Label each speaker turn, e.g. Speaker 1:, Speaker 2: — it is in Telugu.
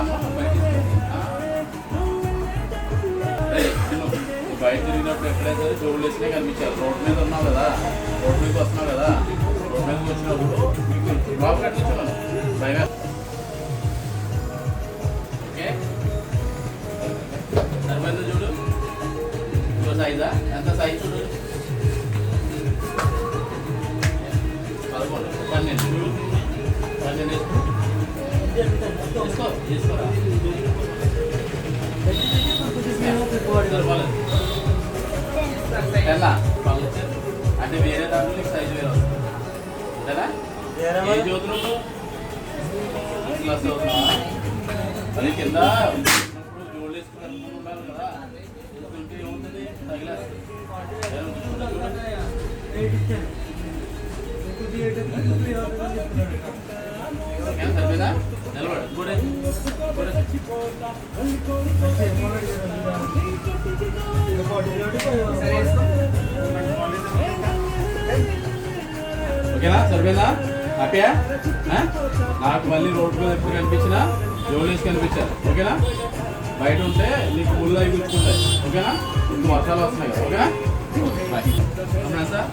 Speaker 1: అమ్మ బయట తిరిగినప్పుడు ఎక్కడైతే జోబులు వేసినా కనిపించారు రోడ్ మీద ఉన్నావు కదా రోడ్ మీద వస్తున్నావు కదా రోడ్ మీద వచ్చినప్పుడు మీకు లోపల కట్టించాను భయం ఓకే. సరిపోయిందా చూడు? ఇంకో సైజా ఎంత సైజ్ చూడు? అంటే వేరే దాంట్లో నీకు సైజు వేరే వస్తుంది కదా ఏ జ్యోతులు ప్లస్ అవుతున్నా అది కింద ఉన్నప్పుడు జోళ్ళు వేసుకుని ఉండాలి కదా ఏముంటుంది తగిలేస్తుంది ఓకేనా? సరిపోయిందా? హ్యాపీయా నాకు మళ్ళీ రోడ్డు మీద ఎప్పుడు కనిపించిన జోలేసి కనిపించారు ఓకేనా? బయట ఉంటే నీకు ముళ్ళు అవి గుచ్చుకుంటాయి ఓకేనా? ఇంక మసాలా వస్తున్నాయి కదా. ఓకేనా? Bye sir?